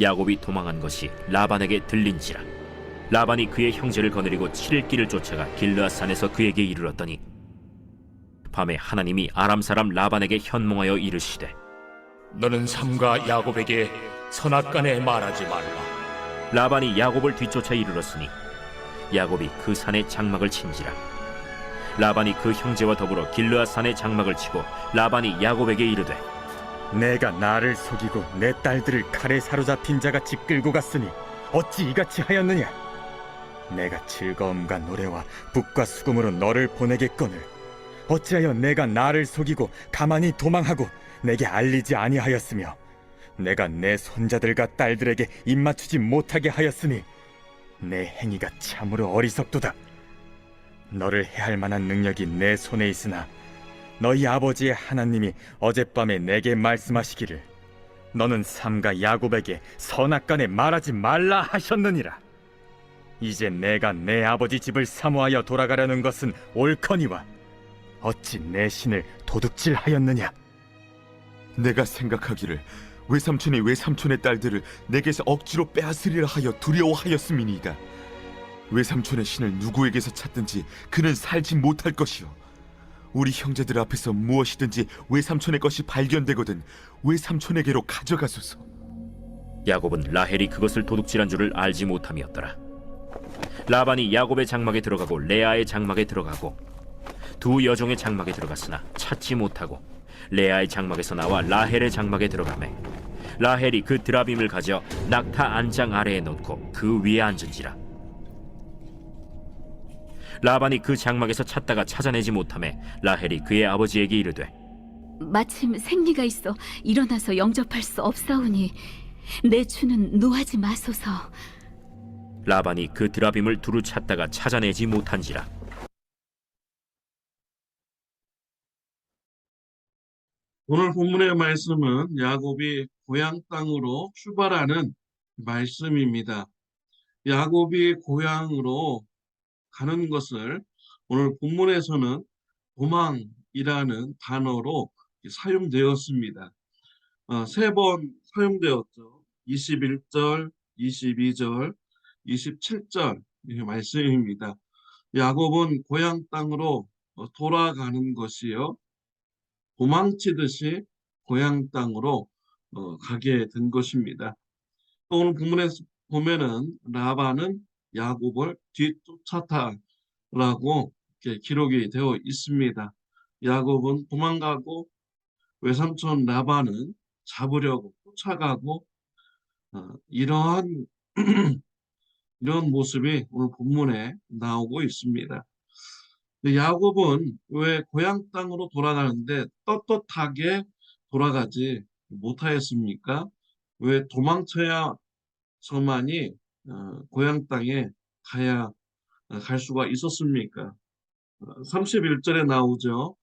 야곱이 도망한 것이 라반에게 들린지라 라반이 그의 형제를 거느리고 7일 길을 쫓아가 길르앗 산에서 그에게 이르렀더니 밤에 하나님이 아람 사람 라반에게 현몽하여 이르시되 너는 삼가 야곱에게 선악간에 말하지 말라. 라반이 야곱을 뒤쫓아 이르렀으니 야곱이 그 산에 장막을 친지라 라반이 그 형제와 더불어 길르앗 산에 장막을 치고 라반이 야곱에게 이르되 내가 나를 속이고 내 딸들을 칼에 사로잡힌 집 끌고 갔으니 어찌 이같이 하였느냐? 내가 즐거움과 노래와 북과 수금으로 너를 보내겠거늘 어찌하여 내가 나를 속이고 가만히 도망하고 내게 알리지 아니하였으며 내가 내 손자들과 딸들에게 입맞추지 못하게 하였으니 내 행위가 참으로 어리석도다. 너를 해할 만한 능력이 내 손에 있으나 너희 아버지의 하나님이 어젯밤에 내게 말씀하시기를 너는 삼가 야곱에게 선악간에 말하지 말라 하셨느니라. 이제 내가 내 아버지 집을 사모하여 돌아가려는 것은 옳거니와 어찌 내 신을 도둑질하였느냐? 내가 생각하기를 외삼촌이 외삼촌의 딸들을 내게서 억지로 빼앗으리라 하여 두려워하였음이니이다. 외삼촌의 신을 누구에게서 찾든지 그는 살지 못할 것이요. 우리 형제들 앞에서 무엇이든지 외삼촌의 것이 발견되거든 외삼촌에게로 가져가소서. 야곱은 라헬이 그것을 도둑질한 줄을 알지 못함이었더라. 라반이 야곱의 장막에 들어가고 레아의 장막에 들어가고 두 여종의 장막에 들어갔으나 찾지 못하고 레아의 장막에서 나와 라헬의 장막에 들어가매 라헬이 그 드라빔을 가져 낙타 안장 아래에 놓고 그 위에 앉은지라 라반이 그 장막에서 찾다가 찾아내지 못함에 라헬이 그의 아버지에게 이르되 마침 생리가 있어 일어나서 영접할 수 없사오니 내 주는 노하지 마소서. 라반이 그 드라빔을 두루 찾다가 찾아내지 못한지라 오늘 본문의 말씀은 야곱이 고향 땅으로 출발하는 말씀입니다. 야곱이 고향으로 가는 것을 오늘 본문에서는 도망이라는 단어로 사용되었습니다. 어, 세번 사용되었죠. 21절, 22절, 27절 이 말씀입니다. 야곱은 고향 땅으로 어, 돌아가는 것이요. 도망치듯이 고향 땅으로 어, 가게 된 것입니다. 또 오늘 본문에서 보면은 라반은 야곱을 뒤쫓았다라고 기록이 되어 있습니다. 야곱은 도망가고 외삼촌 라반은 잡으려고 쫓아가고 어, 이러한 이런 모습이 오늘 본문에 나오고 있습니다. 야곱은 왜 고향 땅으로 돌아가는데 떳떳하게 돌아가지 못하였습니까? 왜 도망쳐야서만이 어, 고향 땅에 가야 어, 갈 수가 있었습니까? 어, 31절에 나오죠.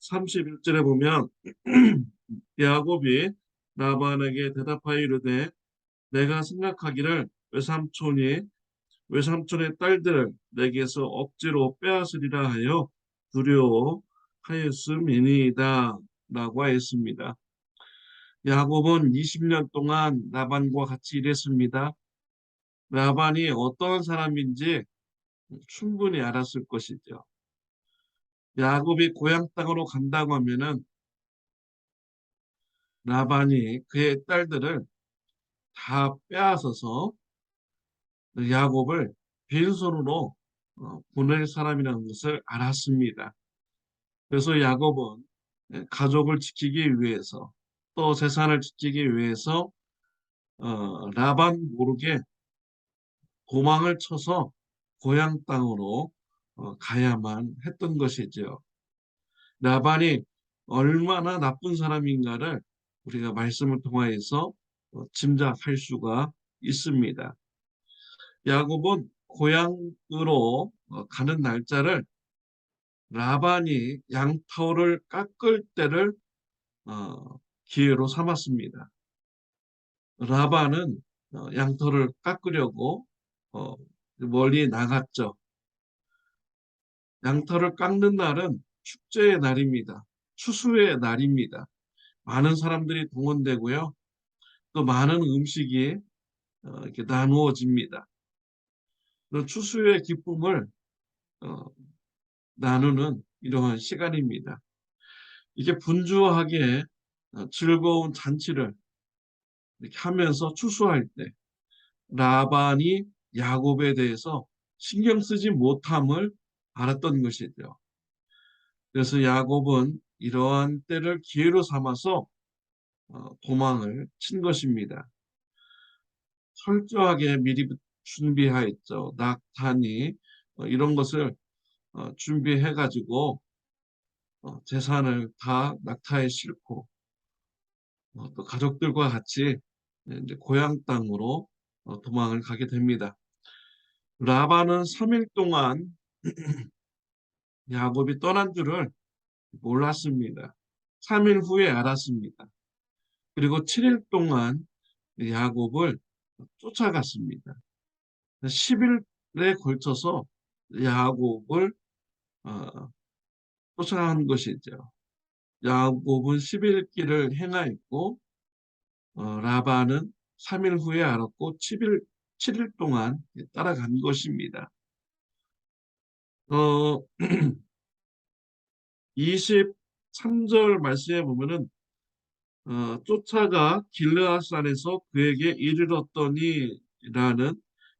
31절에 보면 야곱이 라반에게 대답하여 이르되 내가 생각하기를 외삼촌이 외삼촌의 딸들을 내게서 억지로 빼앗으리라 하여 두려워하였음이니이다 라고 하였습니다. 야곱은 20년 동안 라반과 같이 일했습니다. 라반이 어떠한 사람인지 충분히 알았을 것이죠. 야곱이 고향 땅으로 간다고 하면은 라반이 그의 딸들을 다 빼앗아서 야곱을 빈손으로 어, 보낼 사람이라는 것을 알았습니다. 그래서 야곱은 예, 가족을 지키기 위해서 또 재산을 지키기 위해서 어, 라반 모르게 도망을 쳐서 고향 땅으로 어, 가야만 했던 것이죠. 라반이 얼마나 나쁜 사람인가를 우리가 말씀을 통하여서 어, 짐작할 수가 있습니다. 야곱은 고향으로 어, 가는 날짜를 라반이 양털을 깎을 때를 어, 기회로 삼았습니다. 라반은 어, 양털을 깎으려고 어, 멀리 나갔죠. 양털을 깎는 날은 축제의 날입니다. 추수의 날입니다. 많은 사람들이 동원되고요. 또 많은 음식이 어, 이렇게 나누어집니다. 추수의 기쁨을 어, 나누는 이러한 시간입니다. 이게 분주하게 어, 즐거운 잔치를 이렇게 하면서 추수할 때 라반이 야곱에 대해서 신경 쓰지 못함을 알았던 것이죠. 그래서 야곱은 이러한 때를 기회로 삼아서 어, 도망을 친 것입니다. 철저하게 미리 준비하였죠. 낙타니 어, 이런 것을 어, 준비해 가지고 어, 재산을 다 낙타에 싣고 어, 또 가족들과 같이 이제 고향 땅으로 어, 도망을 가게 됩니다. 라반은 3일 동안 야곱이 떠난 줄을 몰랐습니다. 3일 후에 알았습니다. 그리고 7일 동안 야곱을 쫓아갔습니다. 10일에 걸쳐서 야곱을 어, 쫓아간 것이죠. 야곱은 10일 길을 행하였고 어, 라반은 3일 후에 알았고 7일, 7일 동안 따라간 것입니다. 어, 23절 말씀에 보면은 어, 쫓아가 길르앗산에서 그에게 이르렀더니 라는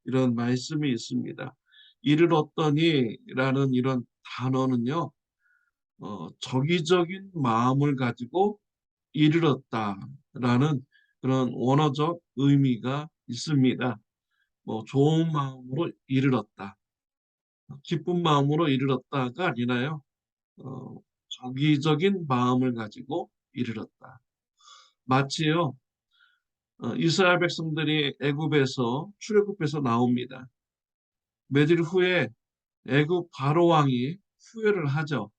이런 말씀이 있습니다. 이르렀더니 라는 이런 단어는요, 어, 적이적인 마음을 가지고 이르렀다 라는 그런 원어적 의미가 있습니다. 뭐 좋은 마음으로 이르렀다, 기쁜 마음으로 이르렀다가 아니라요, 어, 적이적인 마음을 가지고 이르렀다. 마치요, 어, 이스라엘 백성들이 애굽에서 출애굽해서 나옵니다. 며칠 후에 애굽 바로 왕이 후회를 하죠.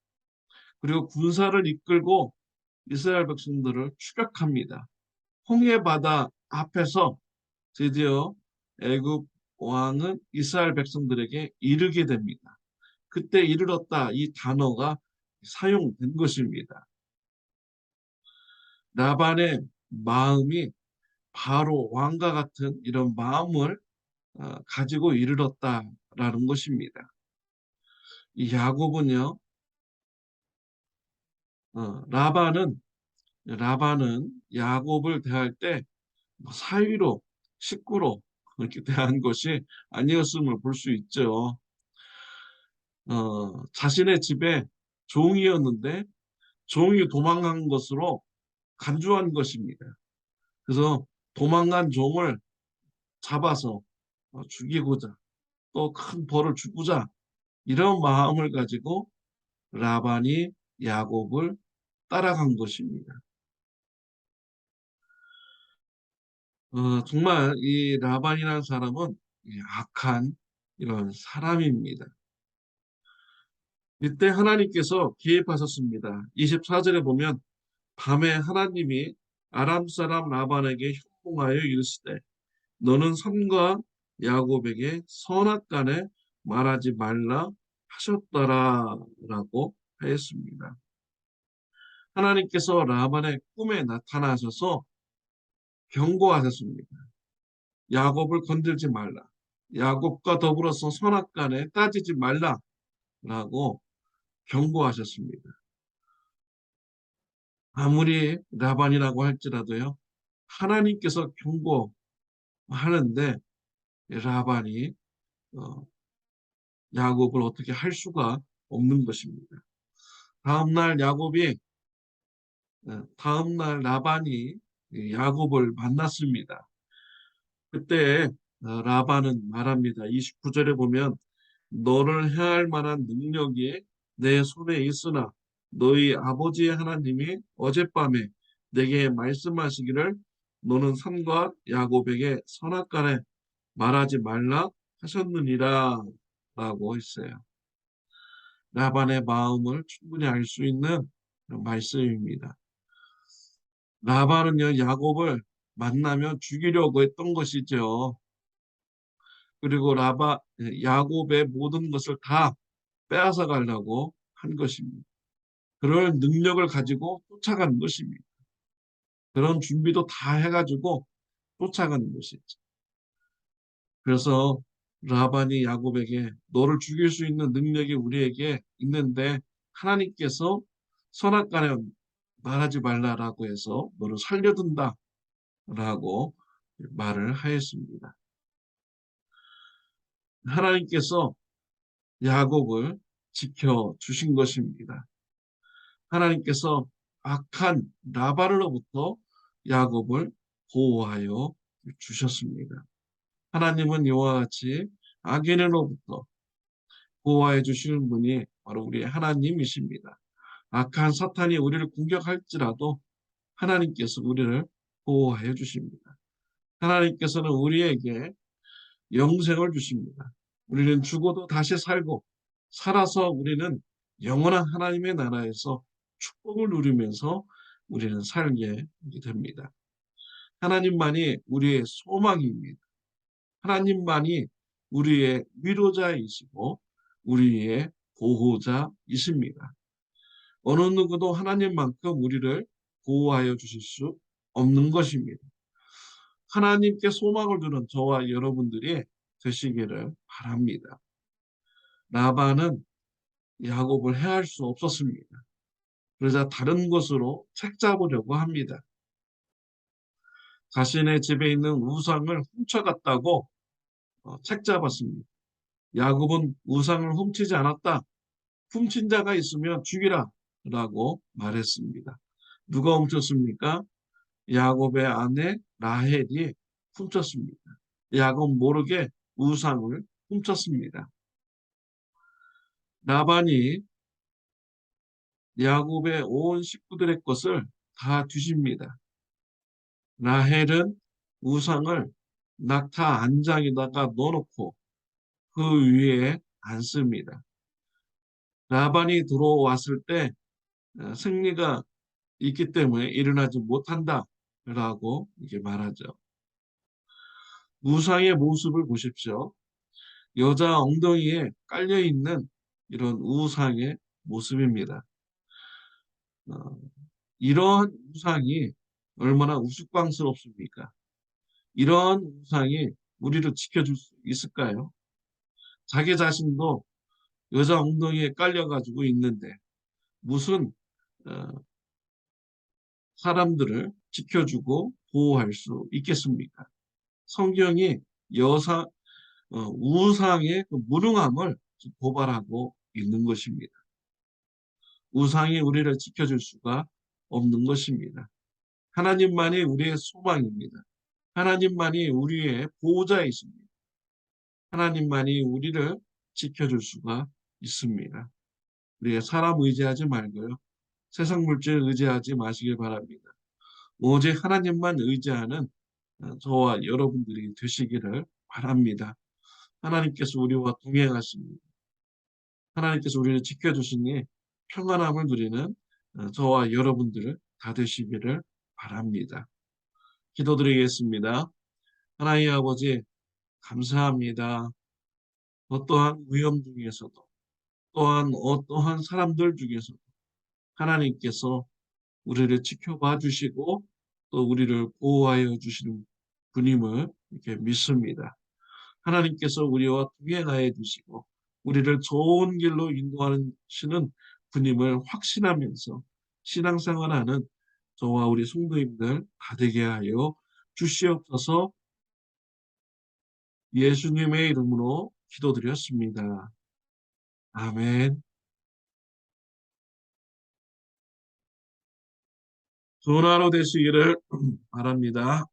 그리고 군사를 이끌고 이스라엘 백성들을 추격합니다. 홍해 바다 앞에서 드디어 애굽 왕은 이스라엘 백성들에게 이르게 됩니다. 그때 이르렀다 이 단어가 사용된 것입니다. 라반의 마음이 바로 왕과 같은 이런 마음을 어, 가지고 이르렀다라는 것입니다. 이 야곱은요, 어, 라반은 라반은 야곱을 대할 때뭐 사위로 식구로 그렇게 대한 것이 아니었음을 볼 수 있죠. 어, 자신의 집에 종이었는데 종이 도망간 것으로 간주한 것입니다. 그래서 도망간 종을 잡아서 어, 죽이고자 또 큰 벌을 주고자 이런 마음을 가지고 라반이 야곱을 따라간 것입니다. 어, 정말 이 라반이라는 사람은 이 악한 이런 사람입니다. 이때 하나님께서 개입하셨습니다. 24절에 보면 밤에 하나님이 아람 사람 라반에게 형봉하여 이르시되 너는 삼과 야곱에게 선악간에 말하지 말라 하셨더라라고 하였습니다. 하나님께서 라반의 꿈에 나타나셔서 경고하셨습니다. 야곱을 건들지 말라. 야곱과 더불어서 선악간에 따지지 말라 라고 경고하셨습니다. 아무리 라반이라고 할지라도요. 하나님께서 경고하는데 라반이 어, 야곱을 어떻게 할 수가 없는 것입니다. 다음날 야곱이 어, 다음날 라반이 야곱을 만났습니다. 그때 어, 라반은 말합니다. 29절에 보면 너를 해할 만한 능력이 내 손에 있으나 너희 아버지 하나님이 어젯밤에 내게 말씀하시기를 너는 산과 야곱에게 선악간에 말하지 말라 하셨느니라 라고 했어요. 라반의 마음을 충분히 알 수 있는 말씀입니다. 라반은요, 야곱을 만나며 죽이려고 했던 것이죠. 그리고 라바, 야곱의 모든 것을 다 빼앗아 가려고 한 것입니다. 그럴 능력을 가지고 쫓아가는 것입니다. 그런 준비도 다 해가지고 쫓아가는 것이죠. 그래서 라반이 야곱에게 너를 죽일 수 있는 능력이 우리에게 있는데 하나님께서 선악간에 말하지 말라라고 해서 너를 살려둔다 라고 말을 하였습니다. 하나님께서 야곱을 지켜 주신 것입니다. 하나님께서 악한 라반으로부터 야곱을 보호하여 주셨습니다. 하나님은 이와 같이 악인으로부터 보호해 주시는 분이 바로 우리 하나님이십니다. 악한 사탄이 우리를 공격할지라도 하나님께서 우리를 보호하여 주십니다. 하나님께서는 우리에게 영생을 주십니다. 우리는 죽어도 다시 살고 살아서 우리는 영원한 하나님의 나라에서 축복을 누리면서 우리는 살게 됩니다. 하나님만이 우리의 소망입니다. 하나님만이 우리의 위로자이시고 우리의 보호자이십니다. 어느 누구도 하나님만큼 우리를 보호하여 주실 수 없는 것입니다. 하나님께 소망을 두는 저와 여러분들이 되시기를 바랍니다. 라반은 야곱을 해할 수 없었습니다. 그러자 다른 곳으로 책 잡으려고 합니다. 자신의 집에 있는 우상을 훔쳐갔다고 어, 책 잡았습니다. 야곱은 우상을 훔치지 않았다. 훔친 자가 있으면 죽이라 라고 말했습니다. 누가 훔쳤습니까? 야곱의 아내 라헬이 훔쳤습니다. 야곱 모르게 우상을 훔쳤습니다. 라반이 야곱의 온 식구들의 것을 다 뒤집니다. 라헬은 우상을 낙타 안장에다가 넣어놓고 그 위에 앉습니다. 라반이 들어왔을 때 어, 승리가 있기 때문에 일어나지 못한다 라고 이렇게 말하죠. 우상의 모습을 보십시오. 여자 엉덩이에 깔려 있는 이런 우상의 모습입니다. 어, 이런 우상이 얼마나 우스꽝스럽습니까? 이런 우상이 우리를 지켜줄 수 있을까요? 자기 자신도 여자 엉덩이에 깔려가지고 있는데 무슨 어, 사람들을 지켜주고 보호할 수 있겠습니까? 성경이 여사 어, 우상의 그 무능함을 고발하고 있는 것입니다. 우상이 우리를 지켜줄 수가 없는 것입니다. 하나님만이 우리의 소망입니다. 하나님만이 우리의 보호자이십니다. 하나님만이 우리를 지켜줄 수가 있습니다. 우리가 사람 의지하지 말고요. 세상 물질 의지하지 마시길 바랍니다. 오직 하나님만 의지하는 어, 저와 여러분들이 되시기를 바랍니다. 하나님께서 우리와 동행하십니다. 하나님께서 우리를 지켜주시니 평안함을 누리는 어, 저와 여러분들 다 되시기를 바랍니다. 기도드리겠습니다. 하나님 아버지 감사합니다. 어떠한 위험 중에서도 또한 어떠한 사람들 중에서도 하나님께서 우리를 지켜봐 주시고 또 우리를 보호하여 주시는 분임을 이렇게 믿습니다. 하나님께서 우리와 동행하여 주시고 우리를 좋은 길로 인도하시는 분임을 확신하면서 신앙생활하는 저와 우리 성도님들 다 되게 하여 주시옵소서 예수님의 이름으로 기도드렸습니다. 아멘. 하루 되시기를 바랍니다.